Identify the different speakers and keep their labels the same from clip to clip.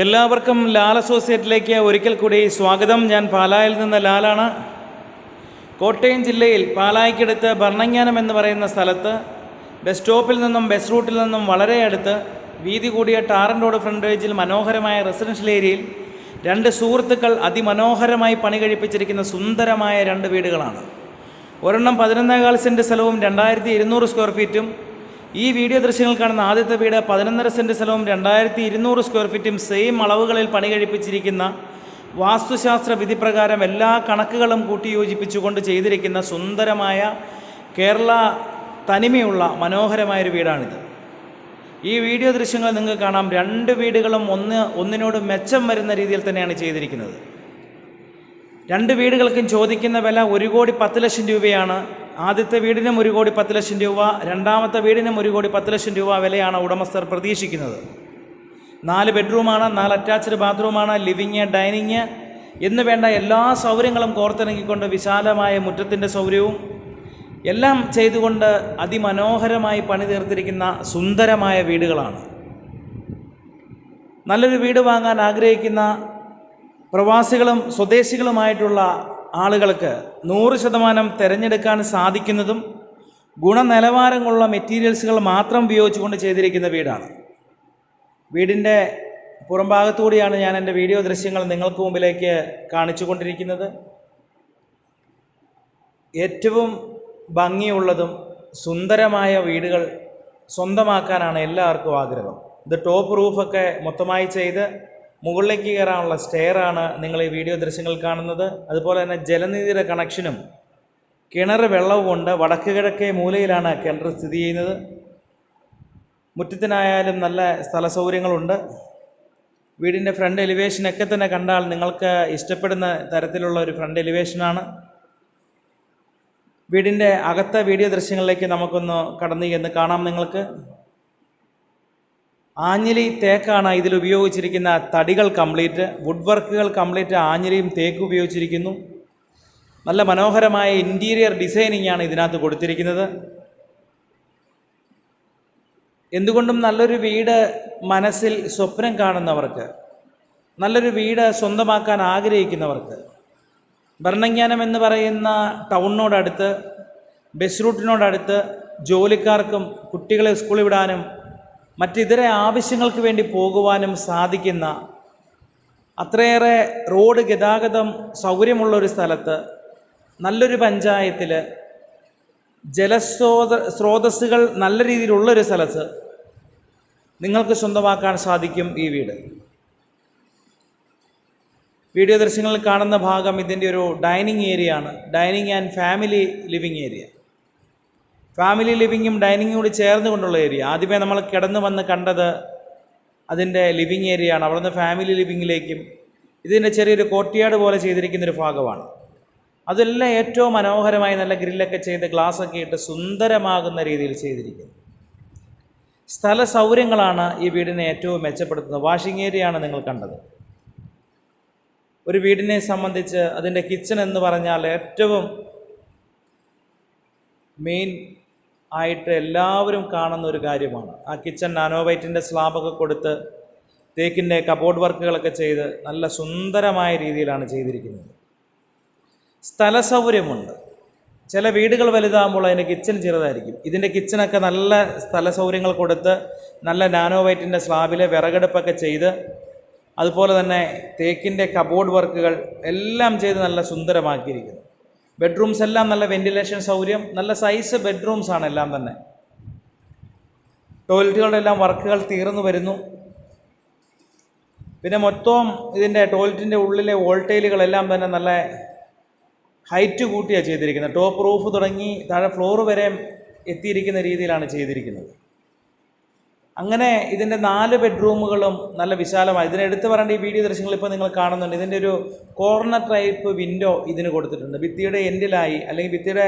Speaker 1: എല്ലാവർക്കും ലാൽ അസോസിയേറ്റിലേക്ക് ഒരിക്കൽ കൂടി സ്വാഗതം. ഞാൻ പാലായിൽ നിന്ന് ലാലാണ്. കോട്ടയം ജില്ലയിൽ പാലായ്ക്കടുത്ത് ഭരണങ്ങാനം എന്ന് പറയുന്ന സ്ഥലത്ത് ബസ് സ്റ്റോപ്പിൽ നിന്നും ബസ് റൂട്ടിൽ നിന്നും വളരെ അടുത്ത് വീതി കൂടിയ ടാറൻ റോഡ് ഫ്രണ്ടേജിൽ മനോഹരമായ റെസിഡൻഷ്യൽ ഏരിയയിൽ രണ്ട് സുഹൃത്തുക്കൾ അതിമനോഹരമായി പണി കഴിപ്പിച്ചിരിക്കുന്ന സുന്ദരമായ രണ്ട് വീടുകളാണ്. ഒരെണ്ണം പതിനൊന്നേകാൽ സെന്റ് സ്ഥലവും രണ്ടായിരത്തി ഇരുന്നൂറ് സ്ക്വയർ ഫീറ്റും ഈ വീഡിയോ ദൃശ്യങ്ങൾ കാണുന്ന ആദ്യത്തെ വീട് പതിനൊന്നര സെന്റ് സ്ഥലവും രണ്ടായിരത്തി ഇരുന്നൂറ് സ്ക്വയർ ഫീറ്റും സെയിം അളവുകളിൽ പണി കഴിപ്പിച്ചിരിക്കുന്ന വാസ്തുശാസ്ത്ര വിധിപ്രകാരം എല്ലാ കണക്കുകളും കൂട്ടിയോജിപ്പിച്ചുകൊണ്ട് ചെയ്തിരിക്കുന്ന സുന്ദരമായ കേരള തനിമയുള്ള മനോഹരമായൊരു വീടാണിത്. ഈ വീഡിയോ ദൃശ്യങ്ങൾ നിങ്ങൾക്ക് കാണാം. രണ്ട് വീടുകളും ഒന്ന് ഒന്നിനോട് മെച്ചം വരുന്ന രീതിയിൽ തന്നെയാണ് ചെയ്തിരിക്കുന്നത്. രണ്ട് വീടുകൾക്കും ചോദിക്കുന്ന വില ഒരു കോടി പത്ത് ലക്ഷം രൂപയാണ്. ആദ്യത്തെ വീടിനും ഒരു കോടി പത്ത് ലക്ഷം രൂപ രണ്ടാമത്തെ വീടിനും ഒരു കോടി പത്ത് ലക്ഷം രൂപ വിലയാണ് ഉടമസ്ഥർ പ്രതീക്ഷിക്കുന്നത്. നാല് ബെഡ്റൂമാണ് നാല് അറ്റാച്ച്ഡ് ബാത്റൂമാണ് ലിവിങ് ഡൈനിങ് എന്ന് വേണ്ട എല്ലാ സൗകര്യങ്ങളും കോർത്തിണങ്ങിക്കൊണ്ട് വിശാലമായ മുറ്റത്തിന്റെ സൗകര്യവും എല്ലാം ചെയ്തുകൊണ്ട് അതിമനോഹരമായി പണി തീർത്തിരിക്കുന്ന സുന്ദരമായ വീടുകളാണ്. നല്ലൊരു വീട് വാങ്ങാൻ ആഗ്രഹിക്കുന്ന പ്രവാസികളും സ്വദേശികളുമായിട്ടുള്ള ആളുകൾക്ക് നൂറ് ശതമാനം തിരഞ്ഞെടുക്കാൻ സാധിക്കുന്നതും ഗുണനിലവാരമുള്ള മെറ്റീരിയൽസുകൾ മാത്രം ഉപയോഗിച്ചുകൊണ്ട് ചെയ്തിരിക്കുന്ന വീടാണ്. വീടിന്റെ പുറംഭാഗത്തുകൂടിയാണ് ഞാൻ എന്റെ വീഡിയോ ദൃശ്യങ്ങൾ നിങ്ങൾക്ക് മുമ്പിലേക്ക് കാണിച്ചു കൊണ്ടിരിക്കുന്നത് ഏറ്റവും ഭംഗിയുള്ളതും സുന്ദരമായ വീടുകൾ സ്വന്തമാക്കാനാണ് എല്ലാവർക്കും ആഗ്രഹം. ഇത് ടോപ്പ് റൂഫൊക്കെ മൊത്തമായി ചെയ്ത് മുകളിലേക്ക് കയറാനുള്ള സ്റ്റെയറാണ് നിങ്ങൾ ഈ വീഡിയോ ദൃശ്യങ്ങൾ കാണുന്നത്. അതുപോലെ തന്നെ ജലനിധിയുടെ കണക്ഷനും കിണർ വെള്ളവും വെള്ളവുമുണ്ട് വടക്ക് കിഴക്കേ മൂലയിലാണ് കിണർ സ്ഥിതി ചെയ്യുന്നത്. മുറ്റത്തിനായാലും നല്ല സ്ഥല സൗകര്യങ്ങളുണ്ട് വീടിന്റെ ഫ്രണ്ട് എലിവേഷനൊക്കെ തന്നെ കണ്ടാൽ നിങ്ങൾക്ക് ഇഷ്ടപ്പെടുന്ന തരത്തിലുള്ള ഒരു ഫ്രണ്ട് എലിവേഷനാണ് വീടിന്റെ അകത്തെ വീഡിയോ ദൃശ്യങ്ങളിലേക്ക് നമുക്കൊന്ന് കടന്നു എന്ന് കാണാം നിങ്ങൾക്ക്. ആഞ്ഞിലി തേക്കാണ് ഇതിൽ ഉപയോഗിച്ചിരിക്കുന്ന തടികൾ കംപ്ലീറ്റ് വുഡ് വർക്കുകൾ കംപ്ലീറ്റ് ആഞ്ഞിലിയും തേക്ക് ഉപയോഗിച്ചിരിക്കുന്നു. നല്ല മനോഹരമായ ഇന്റീരിയർ ഡിസൈനിങ് ആണ് ഇതിനകത്ത് കൊടുത്തിരിക്കുന്നത്. എന്തുകൊണ്ടും നല്ലൊരു വീട് മനസ്സിൽ സ്വപ്നം കാണുന്നവർക്ക് നല്ലൊരു വീട് സ്വന്തമാക്കാൻ ആഗ്രഹിക്കുന്നവർക്ക് ഭരണജ്ഞാനം എന്ന് പറയുന്ന ടൗണിനോടടുത്ത് ബസ് റൂട്ടിനോടടുത്ത് ജോലിക്കാർക്കും കുട്ടികളെ സ്കൂളിൽ വിടാനും മറ്റിതര ആവശ്യങ്ങൾക്ക് വേണ്ടി പോകുവാനും സാധിക്കുന്ന അത്രയേറെ റോഡ് ഗതാഗതം സൗകര്യമുള്ളൊരു സ്ഥലത്ത് നല്ലൊരു പഞ്ചായത്തിൽ ജലസ്രോത സ്രോതസ്സുകൾ നല്ല രീതിയിലുള്ളൊരു സ്ഥലത്ത് നിങ്ങൾക്ക് സ്വന്തമാക്കാൻ സാധിക്കും ഈ വീട്. വീഡിയോ ദൃശ്യങ്ങളിൽ കാണുന്ന ഭാഗം ഇതിന്റെ ഒരു ഡൈനിങ് ഏരിയ ആണ് dining and family living area. Family ലിവിങ്ങും ഡൈനിങ്ങും കൂടി ചേർന്ന് കൊണ്ടുള്ള ഏരിയ ആദ്യമേ നമ്മൾ കിടന്നു വന്ന് കണ്ടത് അതിന്റെ ലിവിങ് ഏരിയ ആണ്. അവിടുന്ന് ഫാമിലി ലിവിങ്ങിലേക്കും ഇതിന്റെ ചെറിയൊരു കോട്ടിയാട് പോലെ ചെയ്തിരിക്കുന്നൊരു ഭാഗമാണ്. അതെല്ലാം ഏറ്റവും മനോഹരമായി നല്ല ഗ്രില്ലൊക്കെ ചെയ്ത് ഗ്ലാസ്സൊക്കെ ഇട്ട് സുന്ദരമാകുന്ന രീതിയിൽ ചെയ്തിരിക്കുന്നു. സ്ഥല സൗകര്യങ്ങളാണ് ഈ വീടിനെ ഏറ്റവും മെച്ചപ്പെടുത്തുന്നത്. വാഷിംഗ് ഏരിയയാണ് നിങ്ങൾ കണ്ടത്. ഒരു വീടിനെ സംബന്ധിച്ച് അതിന്റെ കിച്ചൺ എന്ന് പറഞ്ഞാൽ ഏറ്റവും മെയിൻ ആയിട്ട് എല്ലാവരും കാണുന്ന ഒരു കാര്യമാണ്. ആ കിച്ചൺ നാനോവൈറ്റിന്റെ സ്ലാബൊക്കെ കൊടുത്ത് തേക്കിന്റെ കബോർഡ് വർക്കുകളൊക്കെ ചെയ്ത് നല്ല സുന്ദരമായ രീതിയിലാണ് ചെയ്തിരിക്കുന്നത്. സ്ഥല സൗകര്യമുണ്ട്. ചില വീടുകൾ വലുതാകുമ്പോൾ അതിന്റെ കിച്ചൺ ചെറുതായിരിക്കും. ഇതിന്റെ കിച്ചണൊക്കെ നല്ല സ്ഥല സൗകര്യങ്ങൾ കൊടുത്ത് നല്ല നാനോവൈറ്റിന്റെ സ്ലാബിലെ വിറകെടുപ്പൊക്കെ ചെയ്ത് അതുപോലെ തന്നെ തേക്കിന്റെ കബോർഡ് വർക്കുകൾ എല്ലാം ചെയ്ത് നല്ല സുന്ദരമാക്കിയിരിക്കുന്നു. ബെഡ്റൂംസ് എല്ലാം നല്ല വെന്റിലേഷൻ സൗകര്യം നല്ല സൈസ് ബെഡ്റൂംസ് ആണ് എല്ലാം തന്നെ. ടോയ്ലറ്റുകളുടെ എല്ലാം വർക്കുകൾ തീർന്നു വരുന്നു. പിന്നെ മൊത്തം ഇതിന്റെ ടോയ്ലറ്റിന്റെ ഉള്ളിലെ വോൾട്ടേലുകളെല്ലാം തന്നെ നല്ല ഹൈറ്റ് കൂട്ടിയാണ് ചെയ്തിരിക്കുന്നത്. ടോപ്പ് റൂഫ് തുടങ്ങി താഴെ ഫ്ലോർ വരെ എത്തിയിരിക്കുന്ന രീതിയിലാണ് ചെയ്തിരിക്കുന്നത്. അങ്ങനെ ഇതിന്റെ നാല് ബെഡ്റൂമുകളും നല്ല വിശാലമായി. ഇതിനെ എടുത്തു പറയേണ്ട ഈ വീഡിയോ ദൃശ്യങ്ങൾ ഇപ്പോൾ നിങ്ങൾ കാണുന്നുണ്ട്. ഇതിന്റെ ഒരു കോർണർ ടൈപ്പ് വിൻഡോ ഇതിന് കൊടുത്തിട്ടുണ്ട്. ഭിത്തിയുടെ എൻഡിലായി അല്ലെങ്കിൽ ഭിത്തിയുടെ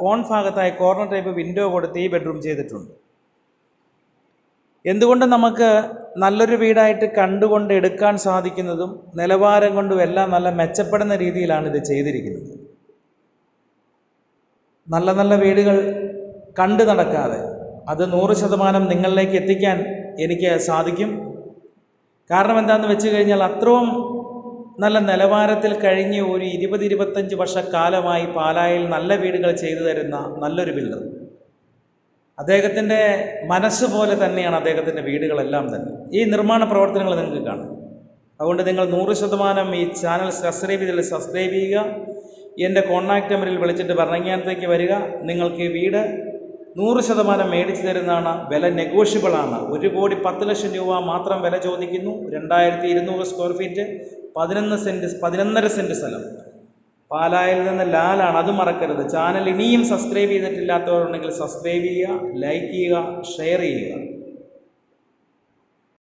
Speaker 1: കോൺ ഭാഗത്തായി കോർണർ ടൈപ്പ് വിൻഡോ കൊടുത്ത് ഈ ബെഡ്റൂം ചെയ്തിട്ടുണ്ട്. എന്തുകൊണ്ട് നമുക്ക് നല്ലൊരു വീടായിട്ട് കണ്ടുകൊണ്ട് എടുക്കാൻ സാധിക്കുന്നതും നിലവാരം കൊണ്ടും എല്ലാം നല്ല മെച്ചപ്പെടുന്ന രീതിയിലാണ് ഇത് ചെയ്തിരിക്കുന്നത്. നല്ല നല്ല വീടുകൾ കണ്ടു നടക്കാതെ അത് നൂറ് ശതമാനം നിങ്ങളിലേക്ക് എത്തിക്കാൻ എനിക്ക് സാധിക്കും. കാരണം എന്താണെന്ന് വെച്ച് കഴിഞ്ഞാൽ അത്രയും നല്ല നിലവാരത്തിൽ കഴിഞ്ഞ് ഒരു ഇരുപത് ഇരുപത്തഞ്ച് വർഷക്കാലമായി പാലായിൽ നല്ല വീടുകൾ ചെയ്തു തരുന്ന നല്ലൊരു ബിൽഡർ. അദ്ദേഹത്തിന്റെ മനസ്സ് പോലെ തന്നെയാണ് അദ്ദേഹത്തിന്റെ വീടുകളെല്ലാം തന്നെ. ഈ നിർമ്മാണ പ്രവർത്തനങ്ങൾ നിങ്ങൾക്ക് കാണാം. അതുകൊണ്ട് നിങ്ങൾ നൂറ് ശതമാനം ഈ ചാനൽ സബ്സ്ക്രൈബ് ചെയ്തില്ല സബ്സ്ക്രൈബ് ചെയ്യുക. എന്റെ കോൺടാക്റ്റ് നമ്പറിൽ വിളിച്ചിട്ട് ഭരണങ്ങാനത്തേക്ക് വരിക. നിങ്ങൾക്ക് ഈ വീട് നൂറ് ശതമാനം മേടിച്ചു തരുന്നതാണ് വില നെഗോഷ്യബിളാണ് ഒരു കോടി പത്ത് ലക്ഷം രൂപ മാത്രം വില ചോദിക്കുന്നു. രണ്ടായിരത്തി ഇരുന്നൂറ് സ്ക്വയർ ഫീറ്റ് പതിനൊന്ന് സെന്റ് പതിനൊന്നര സെന്റ് സ്ഥലം. പാലായിൽ നിന്ന് ലാലാണ് അത് മറക്കരുത്. ചാനൽ ഇനിയും സബ്സ്ക്രൈബ് ചെയ്തിട്ടില്ലാത്തവരുണ്ടെങ്കിൽ സബ്സ്ക്രൈബ് ചെയ്യുക ലൈക്ക് ചെയ്യുക ഷെയർ ചെയ്യുക.